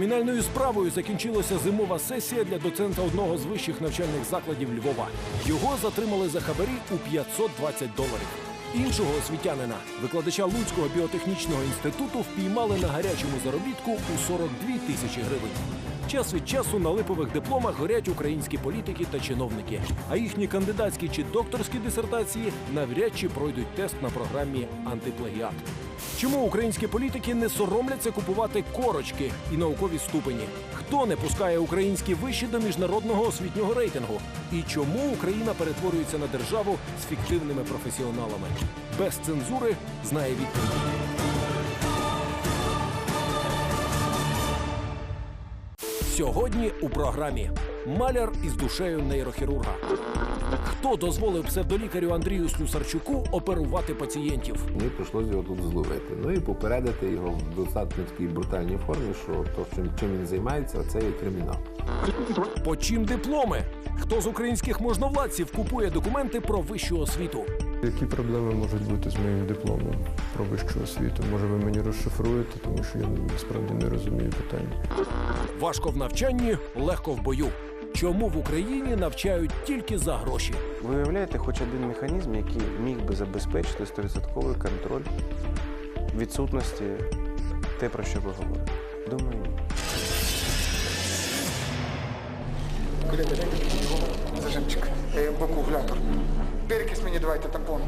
Кримінальною справою закінчилася зимова сесія для доцента одного з вищих навчальних закладів Львова. Його затримали за хабарі у 520 доларів. Іншого освітянина, викладача Луцького біотехнічного інституту, впіймали на гарячому заробітку у 42 тисячі гривень. Час від часу на липових дипломах горять українські політики та чиновники, а їхні кандидатські чи докторські дисертації навряд чи пройдуть тест на програмі антиплагіат. Чому українські політики не соромляться купувати корочки і наукові ступені? Хто не пускає українські виші до міжнародного освітнього рейтингу? І чому Україна перетворюється на державу з фіктивними професіоналами? Без цензури знає відповідь. Сьогодні у програмі маляр із душею нейрохірурга. Хто дозволив псевдолікарю Андрію Слюсарчуку оперувати пацієнтів? Мені прийшлося його тут зловити. Ну і попередити його в достатньо такій брутальній формі, що то, чим, чим він займається, це є кримінал. По чим дипломи? Хто з українських можновладців купує документи про вищу освіту? Які проблеми можуть бути з моїм дипломом про вищу освіту? Може, ви мені розшифруєте, тому що я насправді не розумію питання. Важко в навчанні, легко в бою. Чому в Україні навчають тільки за гроші? Ви уявляєте хоч один механізм, який міг би забезпечити 100% контроль відсутності те, про що ви говорите? Думаю, ні. Коlega, дайте мені його зажимчик, е, бакуглятор. Перекись мені давайте тампон.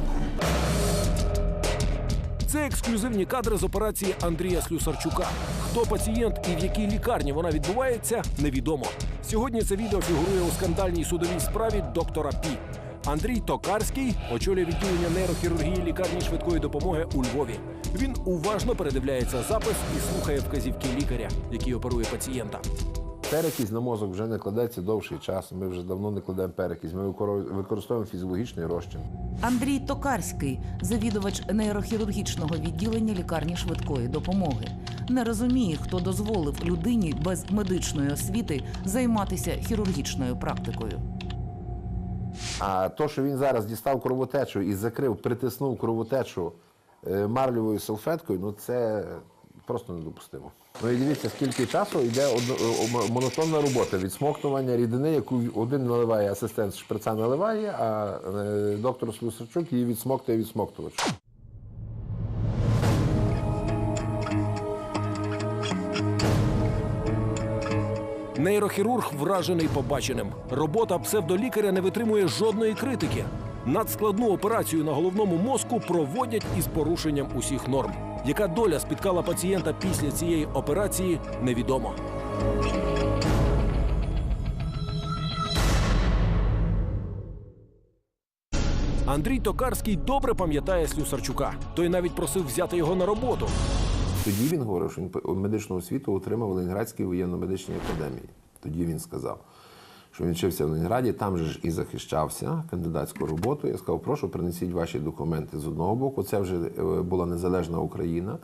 Це ексклюзивні кадри з операції Андрія Слюсарчука. Хто пацієнт і в якій лікарні вона відбувається, невідомо. Сьогодні це відео фігурує у скандальній судовій справі доктора Пі. Андрій Токарський очолює відділення нейрохірургії лікарні швидкої допомоги у Львові. Він уважно передивляється запис і слухає вказівки лікаря, який оперує пацієнта. Перекись на мозок вже не кладеться довший час. Ми вже давно не кладемо перекись. Ми використовуємо фізіологічний розчин. Андрій Токарський, завідувач нейрохірургічного відділення лікарні швидкої допомоги, не розуміє, хто дозволив людині без медичної освіти займатися хірургічною практикою. А то, що він зараз дістав кровотечу і закрив, притиснув кровотечу е, марльовою салфеткою, ну це просто недопустимо. Ну і дивіться, скільки часу йде одно- монотонна робота відсмоктування рідини, яку один наливає асистент шприца наливає, а е, доктор Слюсарчук її відсмоктує відсмоктувач. Нейрохірург вражений побаченим. Робота псевдолікаря не витримує жодної критики. Надскладну операцію на головному мозку проводять із порушенням усіх норм. Яка доля спіткала пацієнта після цієї операції, невідомо. Андрій Токарський добре пам'ятає Слюсарчука. Той навіть просив взяти його на роботу. Тоді він говорив, що медичну освіту отримав в Ленінградській воєнно-медичній академії. Тоді він сказав, що він вчився в Ленінграді, там же ж і захищався кандидатську роботу. Я сказав, прошу, принесіть ваші документи з одного боку. Це вже е, була незалежна Україна.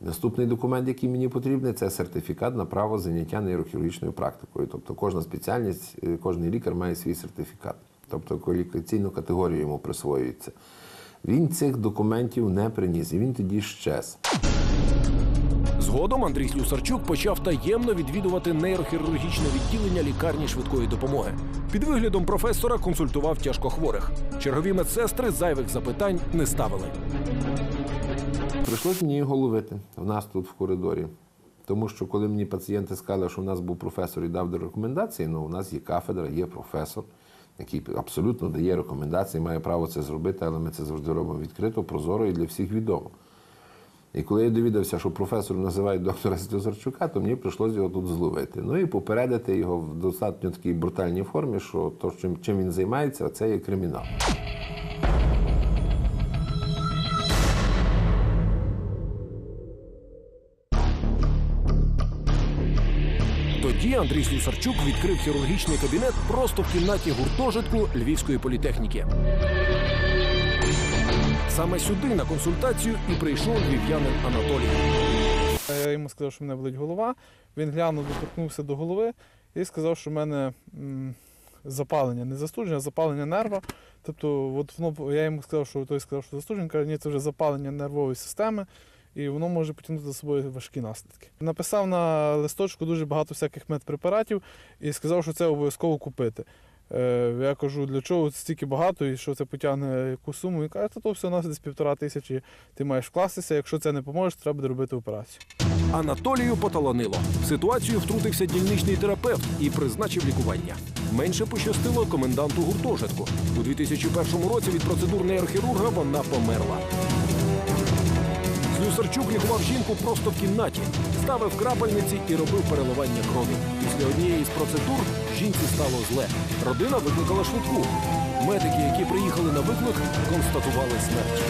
Наступний документ, який мені потрібний, це сертифікат на право заняття нейрохірургічною практикою. Тобто кожна спеціальність, е, кожен лікар має свій сертифікат. Тобто кваліфікаційну категорію йому присвоюється. Він цих документів не приніс, і він тоді щез. Згодом Андрій Слюсарчук почав таємно відвідувати нейрохірургічне відділення лікарні швидкої допомоги. Під виглядом професора консультував тяжкохворих. Чергові медсестри зайвих запитань не ставили. Прийшлось мені його ловити в нас тут в коридорі. Тому що коли мені пацієнти сказали, що у нас був професор і дав рекомендації, ну у нас є кафедра, є професор, який абсолютно дає рекомендації, має право це зробити, але ми це завжди робимо відкрито, прозоро і для всіх відомо. І коли я довідався, що професор називають доктора Слюсарчука, то мені прийшлося його тут зловити. Ну і попередити його в достатньо такій брутальній формі, що то, чим, чим він займається, це є кримінал. Тоді Андрій Слюсарчук відкрив хірургічний кабінет просто в кімнаті гуртожитку Львівської політехніки. Саме сюди на консультацію і прийшов львів'янин Анатолій. Я йому сказав, що в мене болить голова. Він глянув, доторкнувся до голови і сказав, що в мене запалення, не застудження, а запалення нерва. Тобто, от воно, я йому сказав, що той сказав, що застудження, каже, ні, це вже запалення нервової системи. і воно може потягнути за собою важкі наслідки. Написав на листочку дуже багато всяких медпрепаратів і сказав, що це обов'язково купити. Е, Я кажу, для чого стільки багато і що це потягне яку суму. Він каже, та то все у нас десь півтора тисячі, ти маєш вкластися. Якщо це не поможе, треба буде робити операцію. Анатолію поталанило. В ситуацію втрутився дільничний терапевт і призначив лікування. Менше пощастило коменданту гуртожитку. У 2001 році від процедур нейрохірурга вона померла. Слюсарчук лікував жінку просто в кімнаті, ставив крапельниці і робив переливання крові. Після однієї з процедур жінці стало зле. Родина викликала швидку. Медики, які приїхали на виклик, констатували смерть.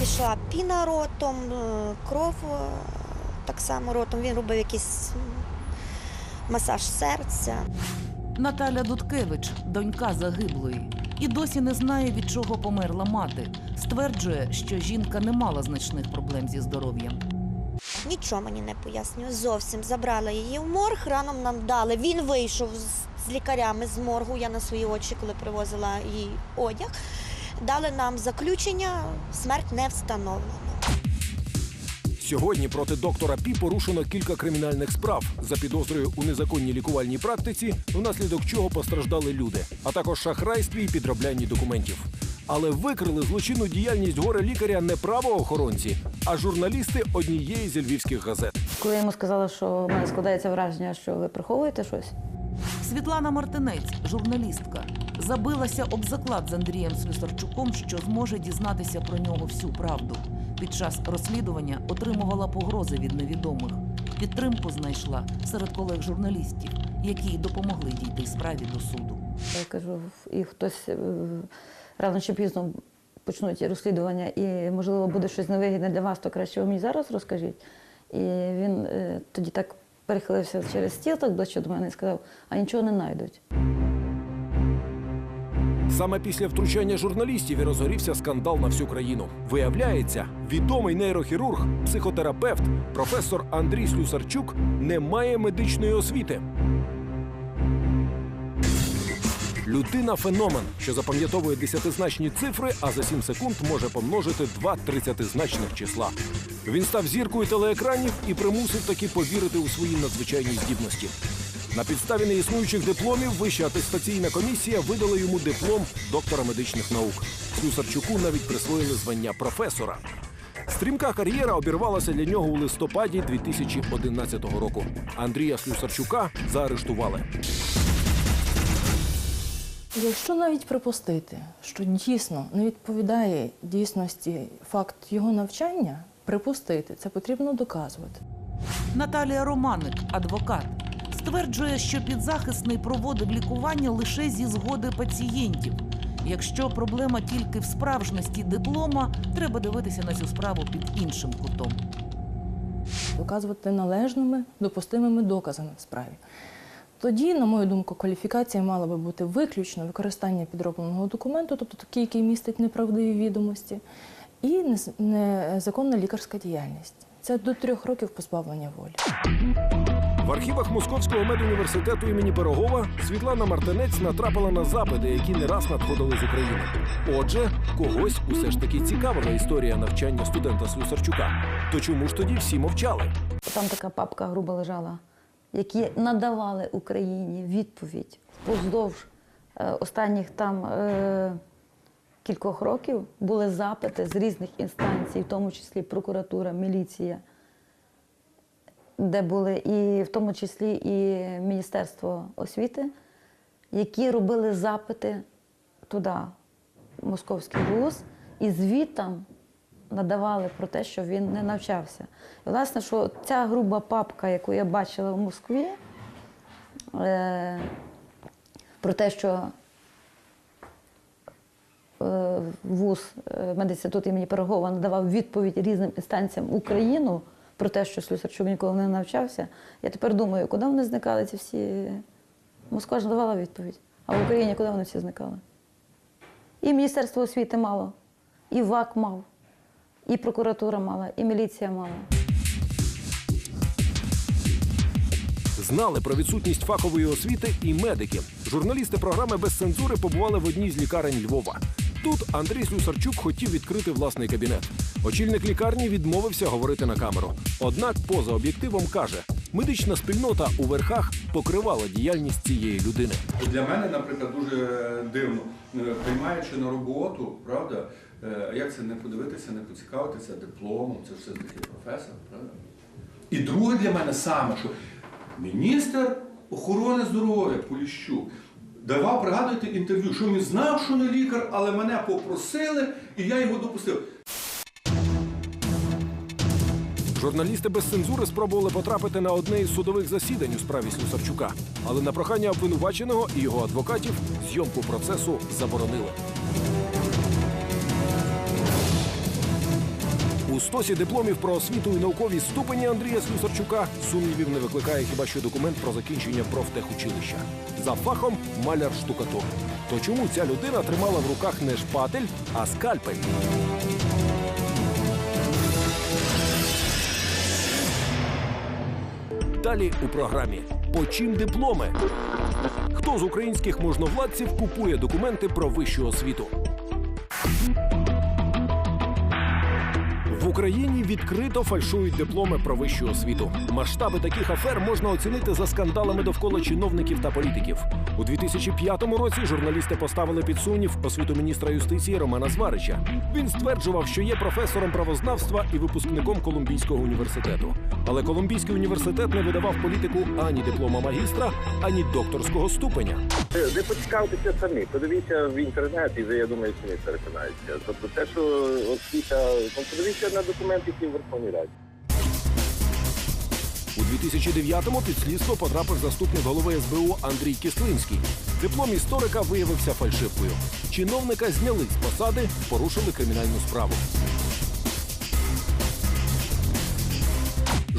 Пішла піна ротом, е, кров е, так само ротом. Він робив якийсь масаж серця. Наталя Дудкевич, донька загиблої, і досі не знає, від чого померла мати. Стверджує, що жінка не мала значних проблем зі здоров'ям. Нічого мені не пояснює. Зовсім забрала її в морг, раном нам дали. Він вийшов з лікарями з моргу. Я на свої очі, коли привозила їй одяг. Дали нам заключення, смерть не встановлена. Сьогодні проти доктора Пі порушено кілька кримінальних справ за підозрою у незаконній лікувальній практиці, внаслідок чого постраждали люди, а також шахрайстві і підроблянні документів. Але викрили злочинну діяльність горе лікаря не правоохоронці, а журналісти однієї з львівських газет. Коли я йому сказала, що в мене складається враження, що ви приховуєте щось, Світлана Мартинець, журналістка, забилася об заклад з Андрієм Слюсарчуком, що зможе дізнатися про нього всю правду. Під час розслідування отримувала погрози від невідомих. Підтримку знайшла серед колег журналістів, які допомогли дійти справі до суду. я кажу, і хтось е, рано чи пізно почнуть розслідування, і можливо буде щось невигідне для вас, то краще ви мені зараз розкажіть. І він е, тоді так перехилився через стіл, так ближче до мене і сказав, а нічого не знайдуть. Саме після втручання журналістів і розгорівся скандал на всю країну. Виявляється, відомий нейрохірург, психотерапевт, професор Андрій Слюсарчук не має медичної освіти. Людина феномен, що запам'ятовує десятизначні цифри, а за 7 секунд може помножити два тридцятизначних числа. Він став зіркою телеекранів і примусив таки повірити у свої надзвичайні здібності. На підставі неіснуючих дипломів Вища атестаційна комісія видала йому диплом доктора медичних наук. Слюсарчуку навіть присвоїли звання професора. Стрімка кар'єра обірвалася для нього у листопаді 2011 року. Андрія Слюсарчука заарештували. Якщо навіть припустити, що дійсно не відповідає дійсності факт його навчання, припустити це потрібно доказувати. Наталія Романик, адвокат, стверджує, що підзахисний проводив лікування лише зі згоди пацієнтів. Якщо проблема тільки в справжності диплома, треба дивитися на цю справу під іншим кутом. Доказувати належними, допустимими доказами в справі. Тоді, на мою думку, кваліфікація мала би бути виключно використання підробленого документу, тобто такий, який містить неправдиві відомості, і незаконна лікарська діяльність. Це до трьох років позбавлення волі. В архівах Московського медуніверситету імені Пирогова Світлана Мартинець натрапила на запити, які не раз надходили з України. Отже, когось усе ж таки цікавила історія навчання студента Слюсарчука. То чому ж тоді всі мовчали? Там така папка грубо лежала, які надавали Україні відповідь впродовж е, останніх там е, кількох років були запити з різних інстанцій, в тому числі прокуратура, міліція, де були і в тому числі і Міністерство освіти, які робили запити туди, Московський вуз, і звітам надавали про те, що він не навчався. І, власне, що ця груба папка, яку я бачила в Москві, е, про те, що е, вуз е, медінститут імені Пирогова надавав відповідь різним інстанціям Україну про те, що Слюсарчук ніколи не навчався. Я тепер думаю, куди вони зникали ці всі. Москва ж давала відповідь. А в Україні куди вони всі зникали? І Міністерство освіти мало, і ВАК мав, і прокуратура мала, і міліція мала. Знали про відсутність фахової освіти і медики. Журналісти програми без цензури побували в одній з лікарень Львова. Тут Андрій Слюсарчук хотів відкрити власний кабінет. Очільник лікарні відмовився говорити на камеру. Однак, поза об'єктивом каже, медична спільнота у верхах покривала діяльність цієї людини. Для мене, наприклад, дуже дивно, е, приймаючи на роботу, правда, е, як це не подивитися, не поцікавитися дипломом, це все таки професор, правда? І друге для мене саме, що міністр охорони здоров'я Поліщук давав, пригадуєте, інтерв'ю, що він знав, що не лікар, але мене попросили, і я його допустив. Журналісти без цензури спробували потрапити на одне із судових засідань у справі Слюсарчука, але на прохання обвинуваченого і його адвокатів зйомку процесу заборонили. Стосі дипломів про освіту і наукові ступені Андрія Слюсарчука сумнівів не викликає хіба що документ про закінчення профтехучилища. За фахом маляр штукатур. То чому ця людина тримала в руках не шпатель, а скальпель? Далі у програмі По чим дипломи? Хто з українських можновладців купує документи про вищу освіту? Україні відкрито фальшують дипломи про вищу освіту. Масштаби таких афер можна оцінити за скандалами довкола чиновників та політиків. У 2005 році журналісти поставили під сумнів освіту міністра юстиції Романа Зварича. Він стверджував, що є професором правознавства і випускником Колумбійського університету. Але Колумбійський університет не видавав політику ані диплома магістра, ані докторського ступеня. Ви поцікавтеся самі, подивіться в інтернеті, і я думаю, самі переконаєтеся. Тобто те, що освіта, ну, подивіться на документи, які в Верховній Раді. У 2009-му під слідство потрапив заступник голови СБУ Андрій Кислинський. Диплом історика виявився фальшивкою. Чиновника зняли з посади, порушили кримінальну справу.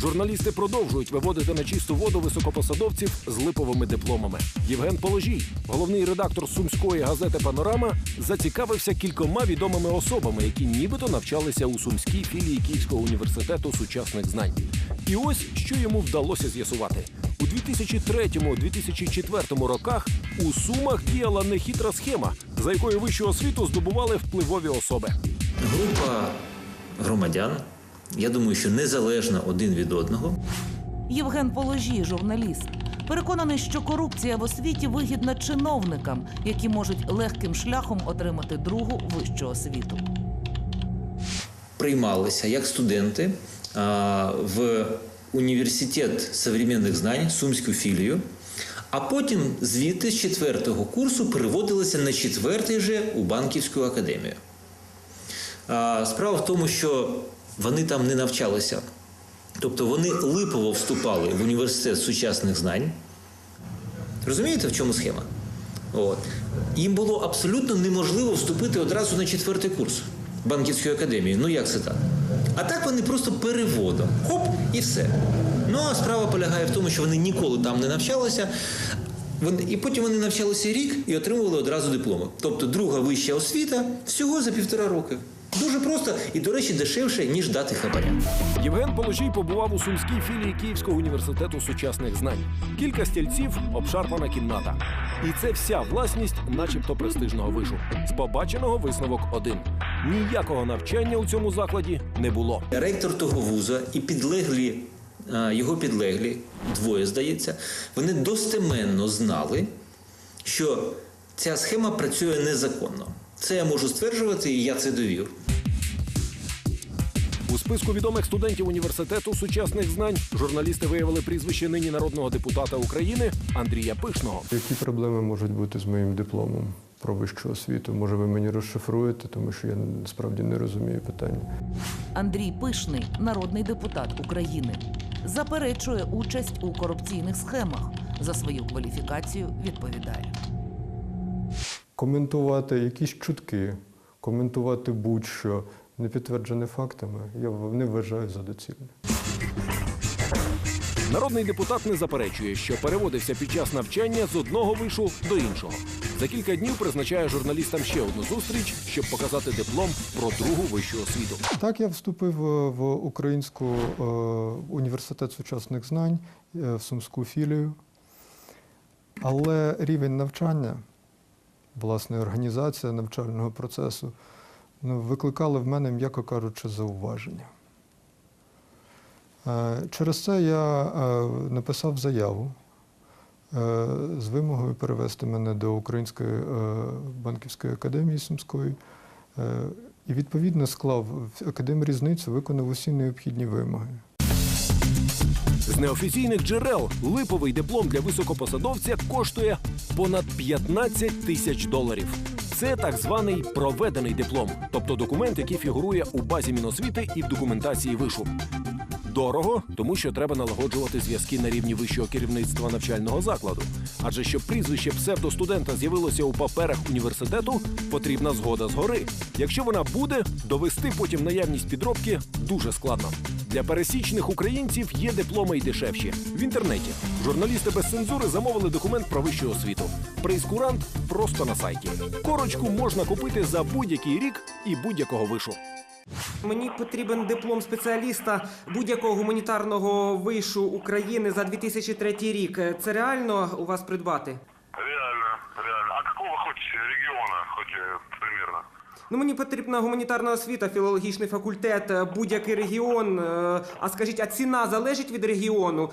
Журналісти продовжують виводити на чисту воду високопосадовців з липовими дипломами. Євген Положій, головний редактор сумської газети Панорама, зацікавився кількома відомими особами, які нібито навчалися у сумській філії Київського університету сучасних знань. І ось що йому вдалося з'ясувати. У 2003-2004 роках у Сумах діяла нехитра схема, за якою вищу освіту здобували впливові особи. Група громадян, я думаю, що незалежно один від одного, Євген Положій, журналіст, переконаний, що корупція в освіті вигідна чиновникам, які можуть легким шляхом отримати другу вищу освіту. приймалися як студенти а, в університет современних знань, сумську філію, а потім звідти з четвертого курсу переводилися на четвертий же у банківську академію. А, Справа в тому, що вони там не навчалися. Тобто вони липово вступали в університет сучасних знань. Розумієте, в чому схема? От. Їм було абсолютно неможливо вступити одразу на четвертий курс банківської академії. Ну як це так? А так вони просто переводом. Хоп, і все. Ну а справа полягає в тому, що вони ніколи там не навчалися. І потім вони навчалися рік і отримували одразу дипломи. Тобто друга вища освіта всього за півтора роки. Дуже просто і, до речі, дешевше, ніж дати хабаря. Євген Положій побував у сумській філії Київського університету сучасних знань. Кілька стільців, обшарпана кімната. І це вся власність, начебто престижного вишу. З побаченого висновок один: ніякого навчання у цьому закладі не було. Ректор того вуза і підлеглі, його підлеглі, двоє здається, вони достеменно знали, що ця схема працює незаконно. Це я можу стверджувати, і я це довів. У списку відомих студентів університету сучасних знань журналісти виявили прізвище нині народного депутата України Андрія Пишного. Які проблеми можуть бути з моїм дипломом про вищу освіту? Може, ви мені розшифруєте, тому що я насправді не розумію питання. Андрій Пишний, народний депутат України, заперечує участь у корупційних схемах. За свою кваліфікацію відповідає. Коментувати якісь чутки, коментувати будь-що не підтверджене фактами, я не вважаю за доцільне. Народний депутат не заперечує, що переводився під час навчання з одного вишу до іншого. За кілька днів призначає журналістам ще одну зустріч, щоб показати диплом про другу вищу освіту. Так, я вступив е, в Українську е, університет сучасних знань е, в Сумську філію, але рівень навчання власне організація навчального процесу ну, викликали в мене, м'яко кажучи, зауваження. Е, Через це я е, написав заяву е, з вимогою перевести мене до Української банківської академії Сумської. І відповідно склав академрізницю, виконав усі необхідні вимоги. З неофіційних джерел липовий диплом для високопосадовця коштує понад 15 тисяч доларів. Це так званий проведений диплом, тобто документ, який фігурує у базі Міносвіти і в документації вишу. Дорого, тому що треба налагоджувати зв'язки на рівні вищого керівництва навчального закладу. Адже щоб прізвище псевдостудента з'явилося у паперах університету, потрібна згода згори. Якщо вона буде, довести потім наявність підробки дуже складно. Для пересічних українців є дипломи й дешевші. В інтернеті журналісти без цензури замовили документ про вищу освіту. Прейскурант просто на сайті. Корочку можна купити за будь-який рік і будь-якого вишу. Мені потрібен диплом спеціаліста будь-якого гуманітарного вишу України за 2003 рік. Це реально у вас придбати? Реально, реально. А якого хоч регіону, хоч примірно? Ну, мені потрібна гуманітарна освіта, філологічний факультет, будь-який регіон. Е, А скажіть, а ціна залежить від регіону?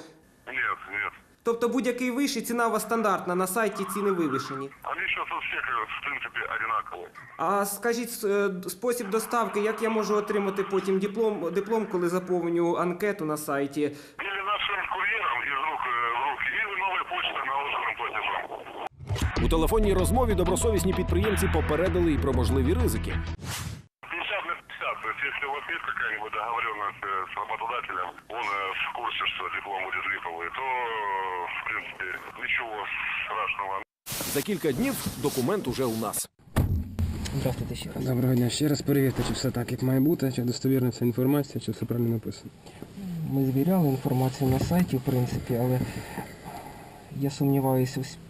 Нет, нет. Тобто будь-який виш і ціна у вас стандартна, на сайті ціни вивішені. Они сейчас у всех, э, в принципе, одинаковые. А скажіть с- е, д- спосіб доставки, як я можу отримати потім диплом, диплом, коли заповню анкету на сайті? Или нашим курьером из рук э, в руки, или новой почтой наложенным платежом. У телефонній розмові добросовісні підприємці попередили і про можливі ризики. если у вас есть какая-нибудь договоренность э, с работодателем, он э, в курсе, что диплом будет липовый, то, э, в принципе, ничего страшного. За кілька днів документ уже у нас. Здравствуйте ще раз. Доброго дня. Ще раз перевірте, чи все так, як має бути, чи достовірна ця інформація, чи все правильно написано. Ми звіряли інформацію на сайті, в принципі, але я сумніваюся, ось, м,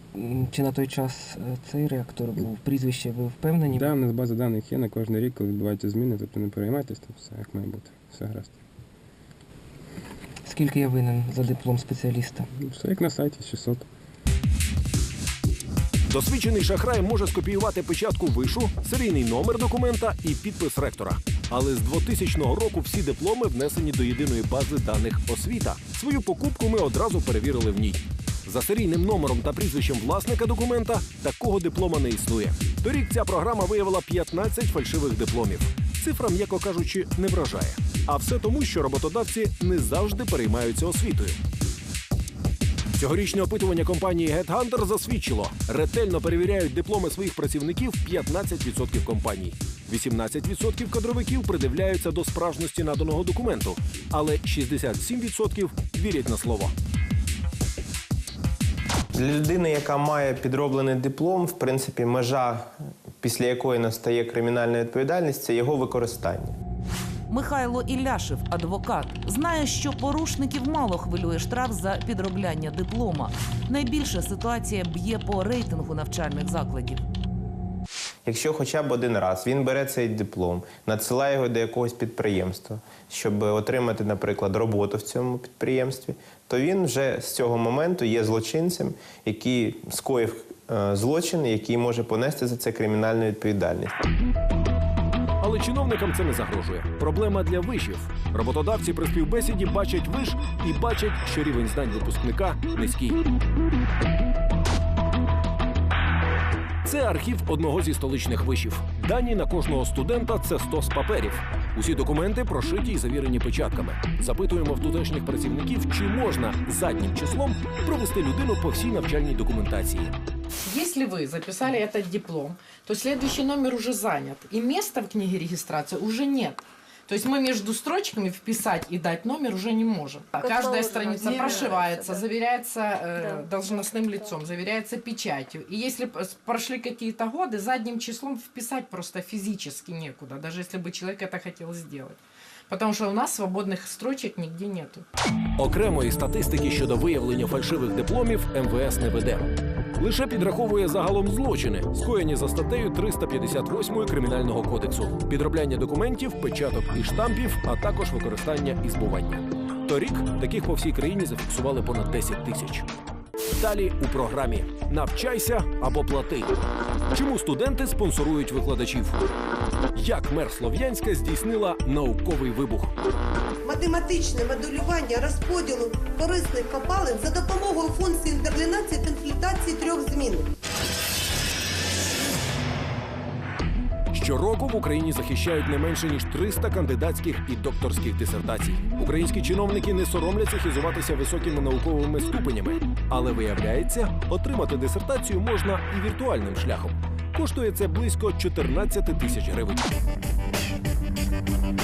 чи на той час е, цей реактор був прізвище, ви впевнені? Да, у нас база даних є на кожний рік, коли відбуваються зміни, тобто не переймайтесь, то все як має бути. Все гаразд. Скільки я винен за диплом спеціаліста? Ну, Все як на сайті, 600. Досвідчений шахрай може скопіювати печатку вишу, серійний номер документа і підпис ректора. Але з 2000 року всі дипломи внесені до єдиної бази даних освіта. Свою покупку ми одразу перевірили в ній. За серійним номером та прізвищем власника документа такого диплома не існує. Торік ця програма виявила 15 фальшивих дипломів. Цифра, м'яко кажучи, не вражає. А все тому, що роботодавці не завжди переймаються освітою. Цьогорічне опитування компанії GetHunter засвідчило, ретельно перевіряють дипломи своїх працівників 15% компаній. 18% кадровиків придивляються до справжності наданого документу, але 67% вірять на слово. Для людини, яка має підроблений диплом, в принципі, межа, після якої настає кримінальна відповідальність, це його використання. Михайло Ілляшев, адвокат, знає, що порушників мало хвилює штраф за підробляння диплома. Найбільше ситуація б'є по рейтингу навчальних закладів. Якщо хоча б один раз він бере цей диплом, надсилає його до якогось підприємства, щоб отримати, наприклад, роботу в цьому підприємстві, то він вже з цього моменту є злочинцем, який скоїв е, злочин, який може понести за це кримінальну відповідальність. Але чиновникам це не загрожує. Проблема для вишів. Роботодавці при співбесіді бачать виш і бачать, що рівень знань випускника низький. Це архів одного зі столичних вишів. Дані на кожного студента це 100 з паперів. Усі документи прошиті і завірені печатками. Запитуємо в тутешніх працівників, чи можна заднім числом провести людину по всій навчальній документації. Если вы записали этот диплом, то следующий номер уже занят, и места в книге регистрации уже нет. То есть мы между строчками вписать и дать номер уже не можем. Каждая страница Заверяется, прошивается, да. заверяется э, Да. должностным лицом, заверяется печатью. И если п- с- прошли какие-то годы, задним числом вписать просто физически некуда, даже если бы человек это хотел сделать. Потому что у нас свободных строчек нигде нету. Окремої статистики щодо виявлення фальшивих дипломів МВС не веде. Лише підраховує загалом злочини, скоєні за статтею 358 Кримінального кодексу, підробляння документів, печаток і штампів, а також використання і збування. Торік таких по всій країні зафіксували понад 10 тисяч. Далі у програмі Навчайся або плати. Чому студенти спонсорують викладачів? Як мер Слов'янська здійснила науковий вибух? математичне моделювання розподілу корисних копалин за допомогою функції інтерлінації та інфільтрації трьох змінних. Щороку в Україні захищають не менше ніж 300 кандидатських і докторських дисертацій. Українські чиновники не соромляться хизуватися високими науковими ступенями, але виявляється, отримати дисертацію можна і віртуальним шляхом. Коштує це близько 14 тисяч гривень.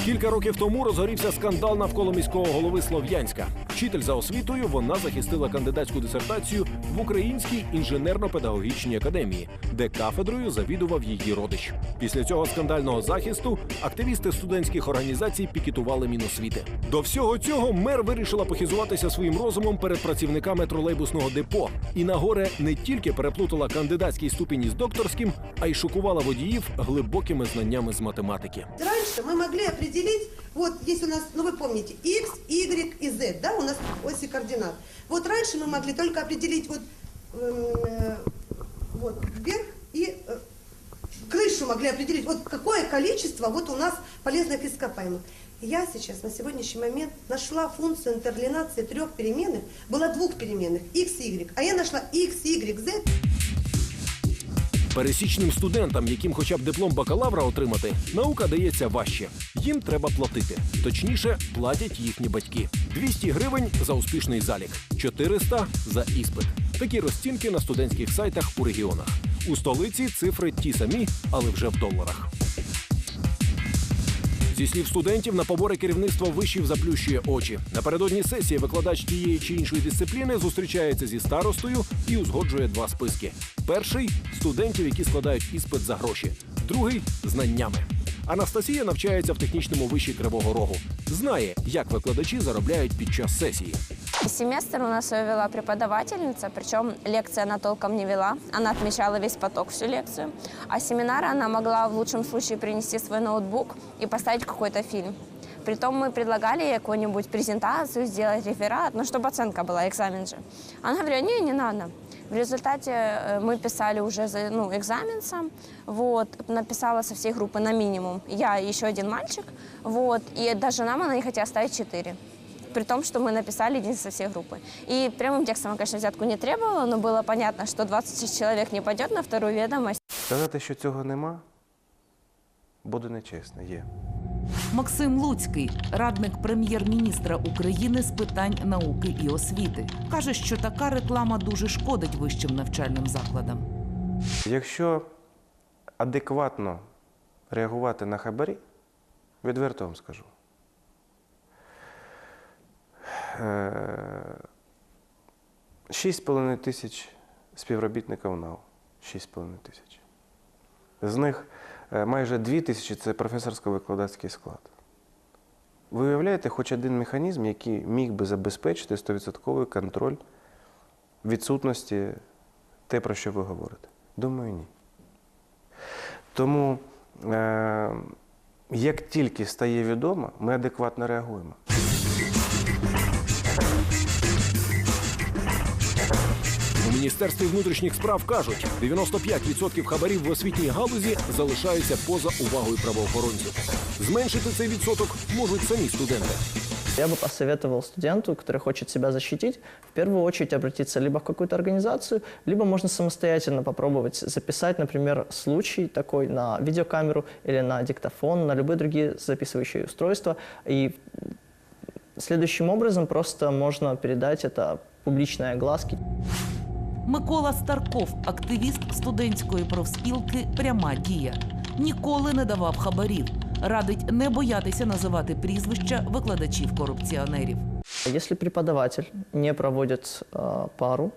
Кілька років тому розгорівся скандал навколо міського голови Слов'янська. Вчитель за освітою вона захистила кандидатську дисертацію в Українській інженерно-педагогічній академії, де кафедрою завідував її родич. Після цього скандального захисту активісти студентських організацій пікетували Міносвіти. До всього цього мер вирішила похизуватися своїм розумом перед працівниками тролейбусного депо і на горе не тільки переплутала кандидатський ступінь із докторським, а й шокувала водіїв глибокими знаннями з математики. Раньше мы могли определить, вот есть у нас, ну вы помните, x, y и z, да, у нас оси координат. Вот раньше мы могли только определить вот, э, вот вверх и э, крышу могли определить, вот какое количество вот у нас полезных ископаемых. Я сейчас на сегодняшний момент нашла функцию интерлинации трех переменных, было двух переменных, x, y, а я нашла x, y, z, Пересічним студентам, яким хоча б диплом бакалавра отримати, наука дається важче. Їм треба платити. Точніше, платять їхні батьки. 200 гривень за успішний залік, 400 за іспит. Такі розцінки на студентських сайтах у регіонах. У столиці цифри ті самі, але вже в доларах. Зі слів студентів, на побори керівництво вишів заплющує очі. Напередодні сесії викладач тієї чи іншої дисципліни зустрічається зі старостою і узгоджує два списки: перший студентів, які складають іспит за гроші, другий знаннями. Анастасія навчається в технічному виші Кривого Рогу. Знає, як викладачі заробляють під час сесії. Семестр у нас ее вела преподавательница, причем лекции она толком не вела. Она отмечала весь поток, всю лекцию. А семинары она могла в лучшем случае принести свой ноутбук и поставить какой-то фильм. Притом мы предлагали ей какую-нибудь презентацию, сделать реферат, ну, чтобы оценка была, экзамен же. Она говорила, не, не надо. В результате э, мы писали уже ну, экзамен сам, вот, написала со всей группы на минимум. Я еще один мальчик, вот, и даже нам она не хотела ставить 4 при том, что мы написали один со всей группы. И прямым текстом она, конечно, взятку не требовала, но было понятно, что 26 человек не пойдет на вторую ведомость. Сказати, що цього нема, буде нечесно. Є. Максим Луцький, радник прем'єр-міністра України з питань науки і освіти, каже, що така реклама дуже шкодить вищим навчальним закладам. Якщо адекватно реагувати на хабарі, відверто вам скажу. 6,5 тисяч співробітників НАУ. 6,5 тисяч. З них е, майже 2 тисячі це професорсько-викладацький склад. Ви уявляєте хоч один механізм, який міг би забезпечити 100% контроль відсутності те, про що ви говорите? Думаю, ні. Тому, е, як тільки стає відомо, ми адекватно реагуємо. міністерстві внутрішніх справ кажуть, 95% хабарів в освітній галузі залишаються поза увагою правоохоронців. Зменшити цей відсоток можуть самі студенти. Я бы посоветовал студенту, который хочет себя защитить, в первую очередь обратиться либо в какую-то организацию, либо можно самостоятельно попробовать записать, например, случай такой на видеокамеру или на диктофон, на любые другие записывающие устройства. И следующим образом просто можно передать это публичной огласке. Микола Старков, активіст студентської профспілки Пряма дія. Ніколи не давав хабарів. Радить не боятися називати прізвища викладачів-корупціонерів. Если преподаватель не проводит э, пару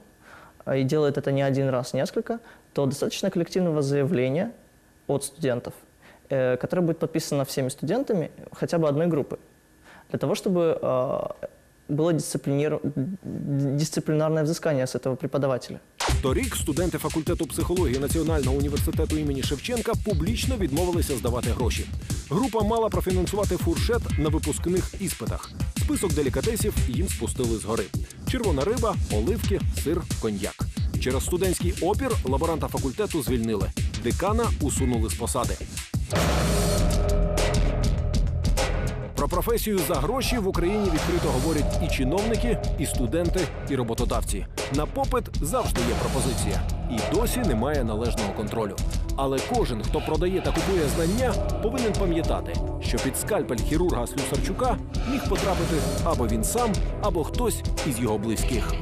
э, и делает это не один раз, несколько, то достаточно коллективного заявления от студентов, э, которое будет подписано всеми студентами хотя бы одной группы, для того, чтобы э, было дисциплинир- дисциплинарное взыскание с этого преподавателя. Торік студенти факультету психології Національного університету імені Шевченка публічно відмовилися здавати гроші. Група мала профінансувати фуршет на випускних іспитах. Список делікатесів їм спустили згори. червона риба, оливки, сир, коньяк. Через студентський опір лаборанта факультету звільнили. Декана усунули з посади. Про професію за гроші в Україні відкрито говорять і чиновники, і студенти, і роботодавці. На попит завжди є пропозиція, і досі немає належного контролю. Але кожен, хто продає та купує знання, повинен пам'ятати, що під скальпель хірурга Слюсарчука міг потрапити або він сам, або хтось із його близьких.